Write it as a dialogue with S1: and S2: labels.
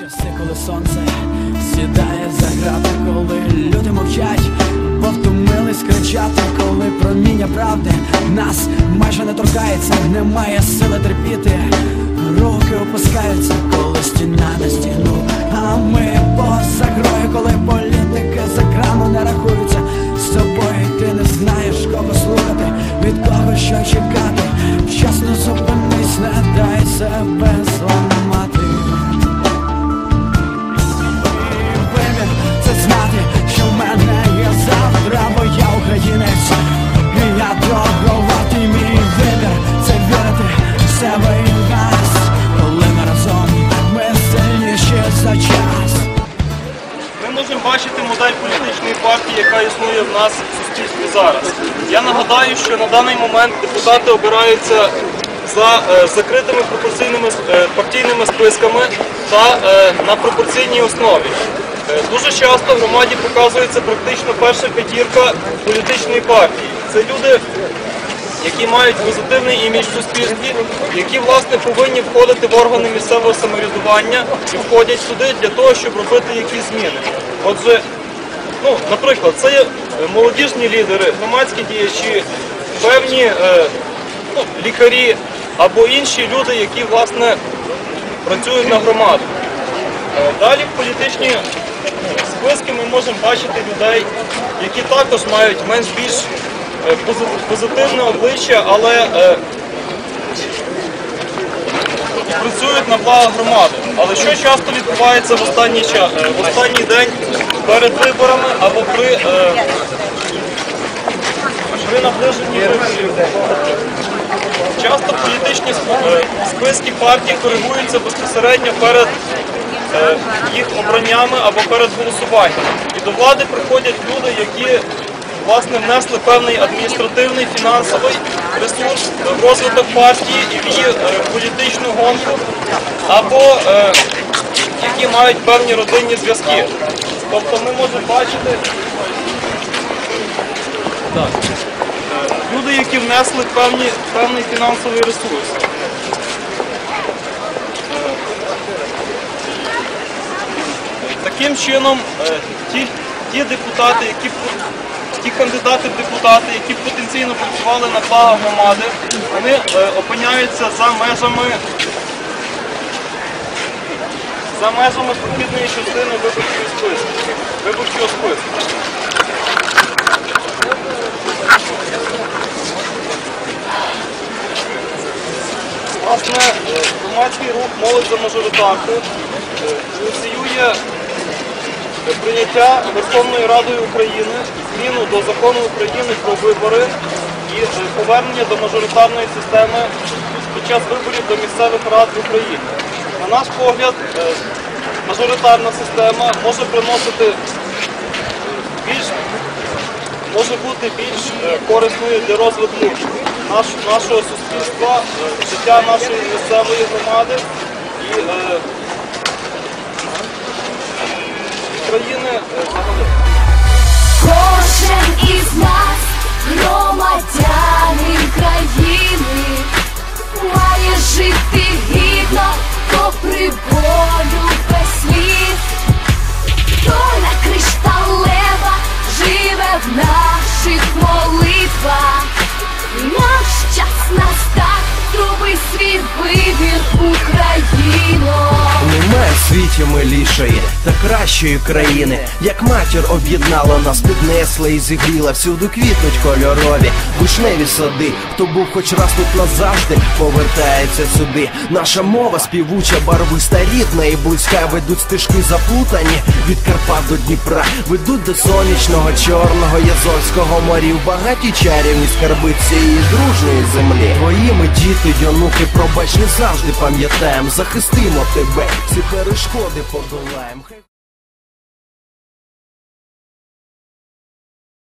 S1: часи, коли сонце сідає за грати, коли люди мовчать, бо втомились кричати, коли проміння правди нас майже не торкається, немає сили терпіти, руки опускаються, коли стіна на стіну, а ми поза
S2: політичної яка існує в нас в суспільстві зараз. Я нагадаю, що на даний момент депутати обираються за е, закритими пропорційними е, партійними списками та е, на пропорційній основі. Дуже часто в громаді показується практично перша п'ятірка політичної партії. Це люди, які мають позитивний імідж в суспільстві, які власне повинні входити в органи місцевого самоврядування і входять туди для того, щоб робити якісь зміни. Отже, ну, наприклад, це е, молодіжні лідери, громадські діячі, певні е, ну, лікарі або інші люди, які власне працюють на громаду. Е, Далі в політичні списки ми можемо бачити людей, які також мають менш-більш е, позитивне обличчя, але е, працюють на благо громади. Але що часто відбувається в останній час, в останній день перед виборами або при, е, при наближенні виборів? Часто політичні е, списки партій коригуються безпосередньо перед е, їх обраннями або перед голосуванням. І до влади приходять люди, які власне внесли певний адміністративний фінансовий ресурс в розвиток партії і в її е, політичну гонку, або е, які мають певні родинні зв'язки. Тобто ми можемо бачити. Так. Е, Люди, які внесли певні, певний фінансовий ресурс. Таким чином, е, ті, ті депутати, які ті кандидати в депутати, які потенційно працювали на благо громади, вони е, опиняються за межами за межами прохідної частини виборчої списку. Виборчого списку. Власне, е, громадський рух молодь за мажоритарку е, ініціює прийняття Верховною Радою України зміну до закону України про вибори і повернення до мажоритарної системи під час виборів до місцевих рад в Україні. На наш погляд, е, мажоритарна система може приносити більш може бути більш е, корисною для розвитку нашого суспільства, е, життя нашої місцевої громади і країни е, загалом.
S3: Ocean світі милішої та кращої країни, як матір об'єднала нас, піднесла і зігріла, всюди квітнуть кольорові, вишневі сади. Хто був хоч раз тут назавжди, повертається сюди. Наша мова співуча, барвиста, рідна і близька. Ведуть стежки заплутані від Карпат до Дніпра, ведуть до сонячного, чорного, Язовського морів, багаті чарівні скарби цієї дружної землі. Твоїми діти, онуки, пробач, не завжди пам'ятаєм, захистимо тебе, всі перешкоди подолаєм. Хай-